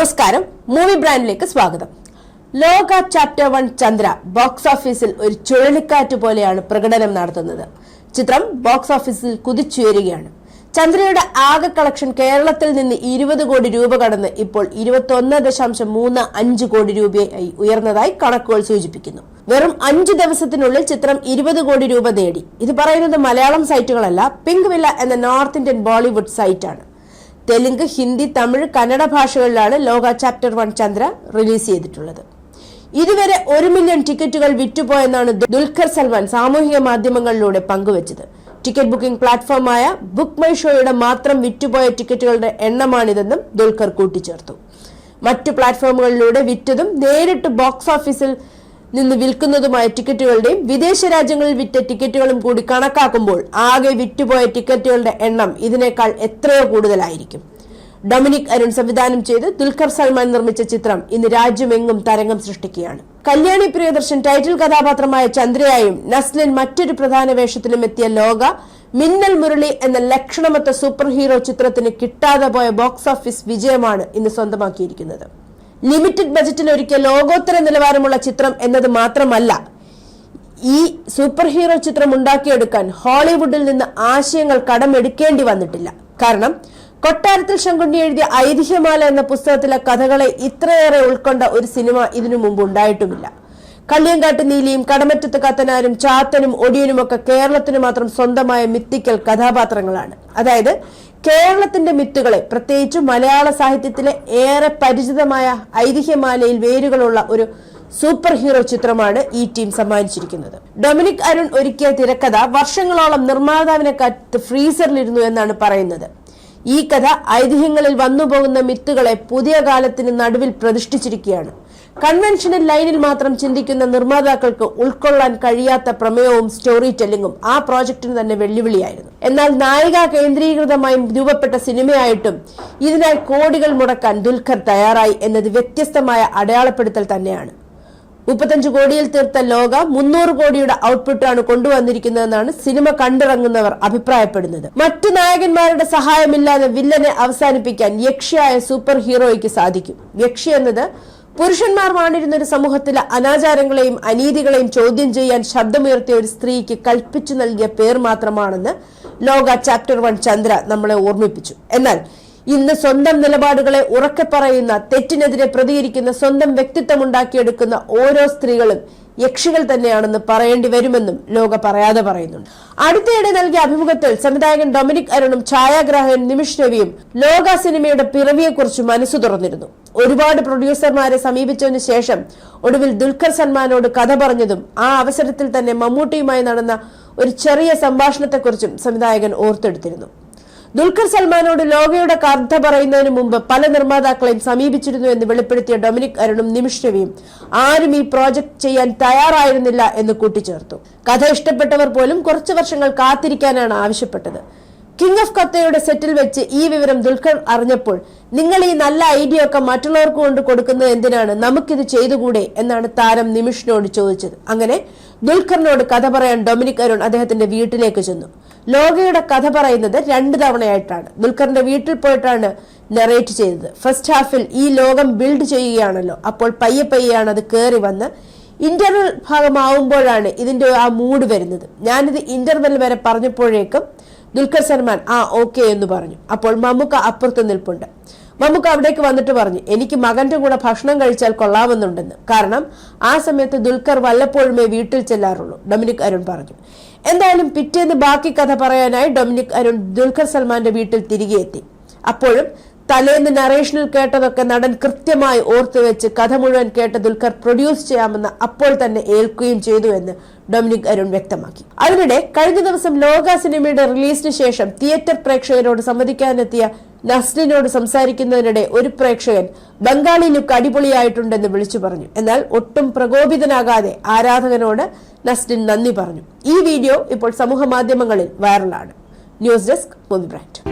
നമസ്കാരം. മൂവി ബ്രാൻഡിലേക്ക് സ്വാഗതം. ലോക ചാപ്റ്റർ വൺ ചന്ദ്ര ബോക്സ് ഓഫീസിൽ ഒരു ചുഴലിക്കാറ്റ് പോലെയാണ് പ്രകടനം നടത്തുന്നത്. ചിത്രം ബോക്സ് ഓഫീസിൽ കുതിച്ചുയരുകയാണ്. ചന്ദ്രയുടെ ആകെ കളക്ഷൻ കേരളത്തിൽ നിന്ന് ഇരുപത് കോടി രൂപ കടന്ന് ഇപ്പോൾ ഇരുപത്തൊന്ന് ദശാംശം മൂന്ന് അഞ്ച് കോടി രൂപയായി ഉയർന്നതായി കണക്കുകൾ സൂചിപ്പിക്കുന്നു. വെറും അഞ്ചു ദിവസത്തിനുള്ളിൽ ചിത്രം ഇരുപത് കോടി രൂപ നേടി. ഇത് പറയുന്നത് മലയാളം സൈറ്റുകളല്ല പിങ്ക് വില്ല എന്ന നോർത്ത് ഇന്ത്യൻ ബോളിവുഡ് സൈറ്റാണ് തെലുങ്ക് ഹിന്ദി തമിഴ് കന്നഡ ഭാഷകളിലാണ് Loka chapter one Chandra release ചെയ്തിട്ടുള്ളത്. ഇതുവരെ ഒരു മില്യൺ ടിക്കറ്റുകൾ വിറ്റുപോയെന്നാണ് ദുൽഖർ സൽമാൻ സാമൂഹിക മാധ്യമങ്ങളിലൂടെ പങ്കുവച്ചത്. ടിക്കറ്റ് ബുക്കിംഗ് പ്ലാറ്റ്ഫോമായ ബുക്ക് മൈ ഷോയുടെ മാത്രം വിറ്റുപോയ ടിക്കറ്റുകളുടെ എണ്ണമാണിതെന്നും ദുൽഖർ കൂട്ടിച്ചേർത്തു. മറ്റു പ്ലാറ്റ്ഫോമുകളിലൂടെ വിറ്റതും നേരിട്ട് ബോക്സ് ഓഫീസിൽ നിന്ന് വിൽക്കുന്നതുമായ ടിക്കറ്റുകളുടെയും വിദേശ രാജ്യങ്ങളിൽ വിറ്റ ടിക്കറ്റുകളും കൂടി കണക്കാക്കുമ്പോൾ ആകെ വിറ്റുപോയ ടിക്കറ്റുകളുടെ എണ്ണം ഇതിനേക്കാൾ എത്രയോ കൂടുതലായിരിക്കും. ഡൊമിനിക് അരുൺ സംവിധാനം ചെയ്ത് ദുൽഖർ സൽമാൻ നിർമ്മിച്ച ചിത്രം ഇന്ന് രാജ്യമെങ്ങും തരംഗം സൃഷ്ടിക്കുകയാണ്. കല്യാണി പ്രിയദർശൻ ടൈറ്റിൽ കഥാപാത്രമായ ചന്ദ്രയായും നസ്ലിൻ മറ്റൊരു പ്രധാന വേഷത്തിലും എത്തിയ ലോക മിന്നൽ മുരളി എന്ന ലക്ഷണമൊത്ത സൂപ്പർ ഹീറോ ചിത്രത്തിന് കിട്ടാതെ പോയ ബോക്സ് ഓഫീസ് വിജയമാണ് ഇന്ന് സ്വന്തമാക്കിയിരിക്കുന്നത്. ലിമിറ്റഡ് ബജറ്റിൽ ഒരുക്കിയ ലോകോത്തര നിലവാരമുള്ള ചിത്രം എന്നത് മാത്രമല്ല ഈ സൂപ്പർ ഹീറോ ചിത്രം ഉണ്ടാക്കിയെടുക്കാൻ ഹോളിവുഡിൽ നിന്ന് ആശയങ്ങൾ കടമെടുക്കേണ്ടി വന്നിട്ടില്ല. കാരണം കൊട്ടാരത്തിൽ ശങ്കുണ്ണി എഴുതിയ ഐതിഹ്യമാല എന്ന പുസ്തകത്തിലെ കഥകളെ ഇത്രയേറെ ഉൾക്കൊണ്ട ഒരു സിനിമ ഇതിനു മുമ്പ് ഉണ്ടായിട്ടുമില്ല. കള്ളിയങ്കാട്ട് നീലിയും കടമറ്റത്ത് കത്തനാരും ചാത്തനും ഒടിയനുമൊക്കെ കേരളത്തിന് മാത്രം സ്വന്തമായ മിത്തിക്കൽ കഥാപാത്രങ്ങളാണ്. അതായത് കേരളത്തിന്റെ മിത്തുകളെ പ്രത്യേകിച്ച് മലയാള സാഹിത്യത്തിലെ ഏറെ പരിചിതമായ ഐതിഹ്യമാലയിൽ വേരുകളുള്ള ഒരു സൂപ്പർ ഹീറോ ചിത്രമാണ് ഈ ടീം സമ്മാനിച്ചിരിക്കുന്നത്. ഡൊമിനിക് അരുൺ ഒരുക്കിയ തിരക്കഥ വർഷങ്ങളോളം നിർമ്മാതാവിനെ കത്ത് ഫ്രീസറിലിരുന്നു എന്നാണ് പറയുന്നത്. ഈ കഥ ഐതിഹ്യങ്ങളിൽ വന്നുപോകുന്ന മിത്തുകളെ പുതിയ കാലത്തിന് നടുവിൽ പ്രതിഷ്ഠിച്ചിരിക്കുകയാണ്. കൺവെൻഷനൽ ലൈനിൽ മാത്രം ചിന്തിക്കുന്ന നിർമ്മാതാക്കൾക്ക് ഉൾക്കൊള്ളാൻ കഴിയാത്ത പ്രമേയവും സ്റ്റോറി ടെല്ലിങ്ങും ആ പ്രോജക്റ്റിന് തന്നെ വെല്ലുവിളിയായിരുന്നു. എന്നാൽ നായിക കേന്ദ്രീകൃതമായും രൂപപ്പെട്ട സിനിമയായിട്ടും ഇതിനായി കോടികൾ മുടക്കാൻ ദുൽഖർ തയ്യാറായി എന്നത് വ്യത്യസ്തമായ അടയാളപ്പെടുത്തൽ തന്നെയാണ്. മുപ്പത്തഞ്ച് കോടിയിൽ തീർത്ത ലോക മുന്നൂറ് കോടിയുടെ ഔട്ട്പുട്ടാണ് കൊണ്ടുവന്നിരിക്കുന്നതെന്നാണ് സിനിമ കണ്ടിറങ്ങുന്നവർ അഭിപ്രായപ്പെടുന്നത്. മറ്റു നായകന്മാരുടെ സഹായമില്ലാതെ വില്ലനെ അവസാനിപ്പിക്കാൻ യക്ഷിയായ സൂപ്പർ ഹീറോയ്ക്ക് സാധിക്കും. യക്ഷി എന്നത് പുരുഷന്മാർ വാണിരുന്ന ഒരു സമൂഹത്തിലെ അനാചാരങ്ങളെയും അനീതികളെയും ചോദ്യം ചെയ്യാൻ ശബ്ദമുയർത്തിയ ഒരു സ്ത്രീക്ക് കൽപ്പിച്ചു നൽകിയ പേർ മാത്രമാണെന്ന് ലോക ചാപ്റ്റർ വൺ ചന്ദ്ര നമ്മളെ ഓർമ്മിപ്പിച്ചു. എന്നാൽ ഇന്ന് സ്വന്തം നിലപാടുകളെ ഉറക്കെ പറയുന്ന തെറ്റിനെതിരെ പ്രതികരിക്കുന്ന സ്വന്തം വ്യക്തിത്വം ഉണ്ടാക്കിയെടുക്കുന്ന ഓരോ സ്ത്രീകളും യക്ഷികൾ തന്നെയാണെന്ന് പറയേണ്ടി വരുമെന്നും ലോക പറയാതെ പറയുന്നുണ്ട്. അടുത്തയിടെ നൽകിയ അഭിമുഖത്തിൽ സംവിധായകൻ ഡൊമിനിക് അരുണും ഛായാഗ്രാഹകൻ നിമിഷ് രവിയും ലോക സിനിമയുടെ പിറവിയെക്കുറിച്ച് മനസ്സു തുറന്നിരുന്നു. ഒരുപാട് പ്രൊഡ്യൂസർമാരെ സമീപിച്ചതിന് ശേഷം ഒടുവിൽ ദുൽഖർ സൽമാനോട് കഥ പറഞ്ഞതും ആ അവസരത്തിൽ തന്നെ മമ്മൂട്ടിയുമായി നടന്ന ഒരു ചെറിയ സംഭാഷണത്തെക്കുറിച്ചും സംവിധായകൻ ഓർത്തെടുത്തിരുന്നു. ദുൽഖർ സൽമാനോട് ലോകയുടെ കഥ പറയുന്നതിന് മുമ്പ് പല നിർമ്മാതാക്കളെയും സമീപിച്ചിരുന്നു എന്ന് വെളിപ്പെടുത്തിയ ഡൊമിനിക് അരുണും നിമിഷ് രവിയും ആരും ഈ പ്രോജക്ട് ചെയ്യാൻ തയ്യാറായിരുന്നില്ല എന്ന് കൂട്ടിച്ചേർത്തു. കഥ ഇഷ്ടപ്പെട്ടവർ പോലും കുറച്ചു വർഷങ്ങൾ കാത്തിരിക്കാനാണ് ആവശ്യപ്പെട്ടത്. കിങ് ഓഫ് കത്തയുടെ സെറ്റിൽ വെച്ച് ഈ വിവരം ദുൽഖർ അറിഞ്ഞപ്പോൾ നിങ്ങൾ ഈ നല്ല ഐഡിയ ഒക്കെ മറ്റുള്ളവർക്ക് കൊണ്ട് കൊടുക്കുന്നത് എന്തിനാണ്? നമുക്കിത് ചെയ്തുകൂടെ? എന്നാണ് താരം നിമിഷിനോട് ചോദിച്ചത്. അങ്ങനെ ദുൽഖറിനോട് കഥ പറയാൻ ഡൊമിനിക് അരുൺ അദ്ദേഹത്തിന്റെ വീട്ടിലേക്ക് ചെന്നു. ലോകയുടെ കഥ പറയുന്നത് രണ്ട് തവണയായിട്ടാണ്. ദുൽഖറിന്റെ വീട്ടിൽ പോയിട്ടാണ് നെറേറ്റ് ചെയ്തത്. ഫസ്റ്റ് ഹാഫിൽ ഈ ലോകം ബിൽഡ് ചെയ്യുകയാണല്ലോ. അപ്പോൾ പയ്യെ പയ്യെയാണ് അത് കയറി വന്ന് ഇന്റർവെൽ ഭാഗമാവുമ്പോഴാണ് ഇതിന്റെ ആ മൂഡ് വരുന്നത്. ഞാനിത് ഇന്റർവെൽ വരെ പറഞ്ഞപ്പോഴേക്കും ദുൽഖർ സൽമാൻ ആ ഓക്കെ എന്ന് പറഞ്ഞു. അപ്പോൾ മമ്മുക്ക അപ്പുറത്ത് നിൽപ്പുണ്ട്. മമ്മുക്ക അവിടേക്ക് വന്നിട്ട് പറഞ്ഞു എനിക്ക് മകന്റെ കൂടെ ഭക്ഷണം കഴിച്ചാൽ കൊള്ളാമെന്നുണ്ടെന്ന്. കാരണം ആ സമയത്ത് ദുൽഖർ വല്ലപ്പോഴുമേ വീട്ടിൽ ചെല്ലാറുള്ളൂ ഡൊമിനിക് അരുൺ പറഞ്ഞു. എന്തായാലും പിറ്റേന്ന് ബാക്കി കഥ പറയാനായി ഡൊമിനിക് അരുൺ ദുൽഖർ സൽമാന്റെ വീട്ടിൽ തിരികെ എത്തി അപ്പോഴും തലേന്ന് നറേഷനിൽ കേട്ടതൊക്കെ നടൻ കൃത്യമായി ഓർത്തുവെച്ച് കഥ മുഴുവൻ കേട്ട ദുൽഖർ പ്രൊഡ്യൂസ് ചെയ്യാമെന്ന് അപ്പോൾ തന്നെ ഏൽക്കുകയും ചെയ്തു എന്ന് ഡൊമിനിക് അരുൺ വ്യക്തമാക്കി. അതിനിടെ കഴിഞ്ഞ ദിവസം ലോക സിനിമയുടെ റിലീസിന് ശേഷം തിയേറ്റർ പ്രേക്ഷകരോട് സംവദിക്കാനെത്തിയ നസ്ലിനോട് സംസാരിക്കുന്നതിനിടെ ഒരു പ്രേക്ഷകൻ ബംഗാളി ലുക്ക് അടിപൊളിയായിട്ടുണ്ടെന്ന് വിളിച്ചു പറഞ്ഞു. എന്നാൽ ഒട്ടും പ്രകോപിതനാകാതെ ആരാധകനോട് നസ്ലിൻ നന്ദി പറഞ്ഞു. ഈ വീഡിയോ ഇപ്പോൾ സമൂഹ മാധ്യമങ്ങളിൽ വൈറലാണ്. News desk movie brand